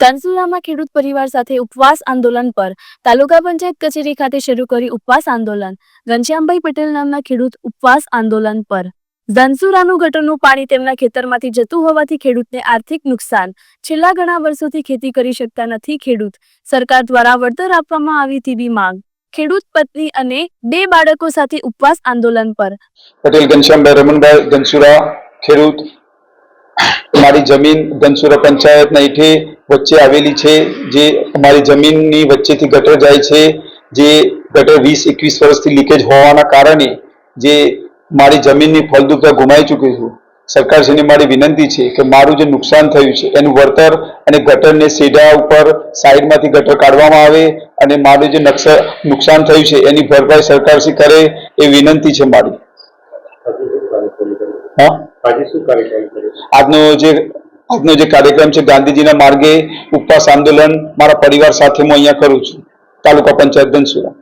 ધનસુરામાં ખેડૂત પરિવાર સાથે ઉપવાસ આંદોલન પર તાલુકા પંચાયત કચેરી ખાતે શરૂ કરી ઉપવાસ આંદોલન. ઘનશ્યામભાઈ પટેલ નામના ખેડૂત ઉપવાસ આંદોલન પર. ધનસુરાનું ગટરનું પાણી તેમના ખેતરમાંથી જતું હોવાથી ખેડૂતને આર્થિક નુકસાન. છેલ્લા ઘણા વર્ષોથી ખેતી કરી શકતા નથી ખેડૂત. સરકાર દ્વારા વળતર આપવામાં આવી તેવી માંગ. ખેડૂત પત્ની અને બે બાળકો સાથે ઉપવાસ આંદોલન પર. પટેલ, ઘનશ્યામભાઈ, રમણભાઈ, ધનસુરા, ખેડૂત મારી જમીન ધનસુરા પંચાયતના હેઠે વચ્ચે આવેલી છે, જે અમારી જમીનની વચ્ચેથી ગટર જાય છે, જે ગટર વીસ, એકવીસ વર્ષથી લીકેજ હોવાના કારણે જે મારી જમીનની ફળદ્રુપતા ગુમાવી ચૂકી છું. સરકારશ્રીને મારી વિનંતી છે કે મારું જે નુકસાન થયું છે, એનું વળતર અને ગટરને સીધા ઉપર સાઈડમાંથી ગટર કાઢવામાં આવે અને મારું જે નકશા નુકસાન થયું છે, એની ભરપાઈ સરકારશ્રી કરે એ વિનંતી છે મારી. હા? આજનો જે આજનો જે કાર્યક્રમ છે ગાંધીજીના માર્ગે ઉપવાસ આંદોલન મારા પરિવાર સાથે હું અહીંયા કરું છું. તાલુકા પંચાયત ધનસુરા.